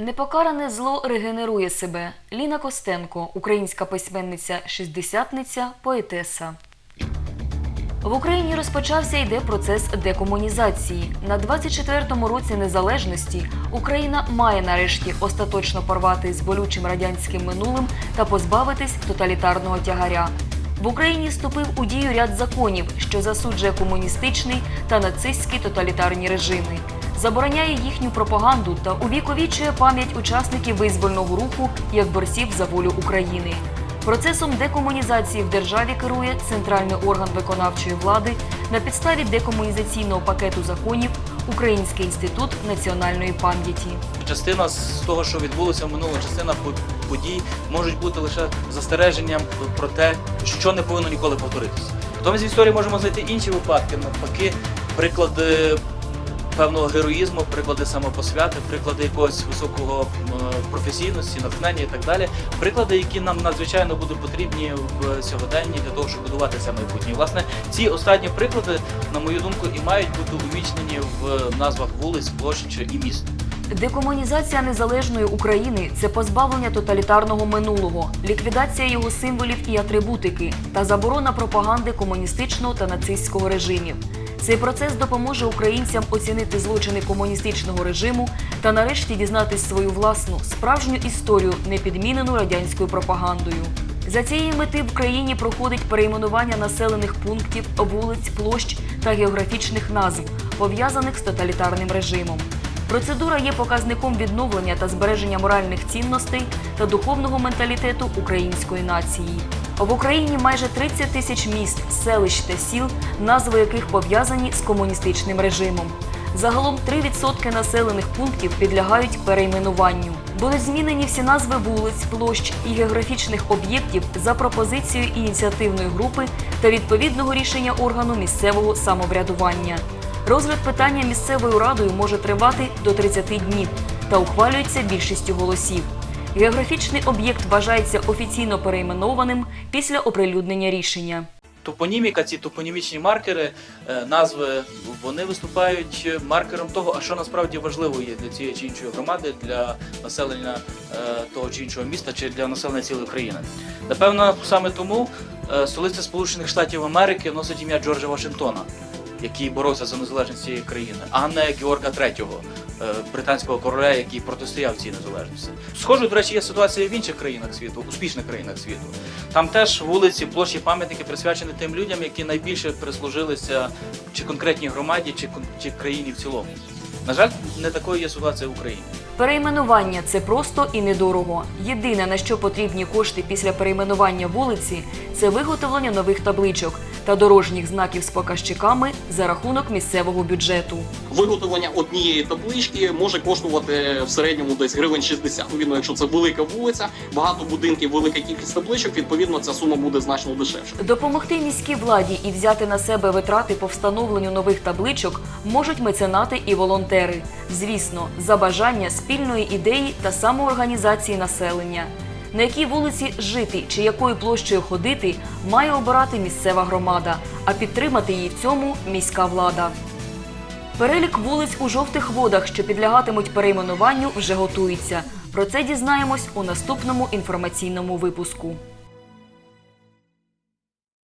Непокаране зло регенерує себе. Ліна Костенко, українська письменниця, шістдесятниця, поетеса. В Україні розпочався йде процес декомунізації. На 24-му році незалежності Україна має нарешті остаточно порвати з болючим радянським минулим та позбавитись тоталітарного тягаря. В Україні вступив у дію ряд законів, що засуджує комуністичний та нацистський тоталітарні режими, забороняє їхню пропаганду та увіковічує пам'ять учасників визвольного руху як борців за волю України. Процесом декомунізації в державі керує центральний орган виконавчої влади на підставі декомунізаційного пакету законів Український інститут національної пам'яті. Частина з того, що відбулося в минулому, частина подій можуть бути лише застереженням про те, що не повинно ніколи повторитися. Потім з історії можемо знайти інші випадки, навпаки, приклади певного героїзму, приклади самопосвяти, приклади якогось високого професійності, натхнення і так далі. Приклади, які нам надзвичайно будуть потрібні в сьогоденні для того, щоб будувати це майбутнє. Власне, ці останні приклади, на мою думку, і мають бути увічнені в назвах вулиць, площ і міст. Декомунізація незалежної України це позбавлення тоталітарного минулого, ліквідація його символів і атрибутики та заборона пропаганди комуністичного та нацистського режимів. Цей процес допоможе українцям оцінити злочини комуністичного режиму та нарешті дізнатись свою власну справжню історію, не підмінену радянською пропагандою. За цієї мети в країні проходить перейменування населених пунктів, вулиць, площ та географічних назв, пов'язаних з тоталітарним режимом. Процедура є показником відновлення та збереження моральних цінностей та духовного менталітету української нації. В Україні майже 30 тисяч міст, селищ та сіл, назви яких пов'язані з комуністичним режимом. Загалом 3% населених пунктів підлягають перейменуванню. Будуть змінені всі назви вулиць, площ і географічних об'єктів за пропозицією ініціативної групи та відповідного рішення органу місцевого самоврядування. Розгляд питання місцевою радою може тривати до 30 днів та ухвалюється більшістю голосів. Географічний об'єкт вважається офіційно перейменованим після оприлюднення рішення. Топоніміка, ці топонімічні маркери, е, назви, вони виступають маркером того, а що насправді важливо є для цієї чи іншої громади, для населення е, того чи іншого міста, чи для населення цілої країни. Напевно, саме тому е, столиця Сполучених Штатів Америки носить ім'я Джорджа Вашингтона, який боровся за незалежність цієї країни, а не Георга III, е, британського короля, який протистояв цій незалежності. Схоже, до речі, є ситуація в інших країнах світу, успішних країнах світу. Там теж вулиці, площі, пам'ятники присвячені тим людям, які найбільше прислужилися чи конкретній громаді, чи, чи країні в цілому. На жаль, не такою є ситуація в Україні. Перейменування це просто і недорого. Єдине на що потрібні кошти після перейменування вулиці це виготовлення нових табличок та дорожніх знаків з показчиками за рахунок місцевого бюджету. Виготовлення однієї таблички може коштувати в середньому десь гривень 60. Відповідно, якщо це велика вулиця, багато будинків, велика кількість табличок, відповідно, ця сума буде значно дешевше. Допомогти міській владі і взяти на себе витрати по встановленню нових табличок можуть меценати і волонтери. Звісно, за бажання спільної ідеї та самоорганізації населення. На якій вулиці жити чи якою площею ходити, має обирати місцева громада, а підтримати її в цьому міська влада. Перелік вулиць у жовтих водах, що підлягатимуть перейменуванню, вже готується. Про це дізнаємось у наступному інформаційному випуску.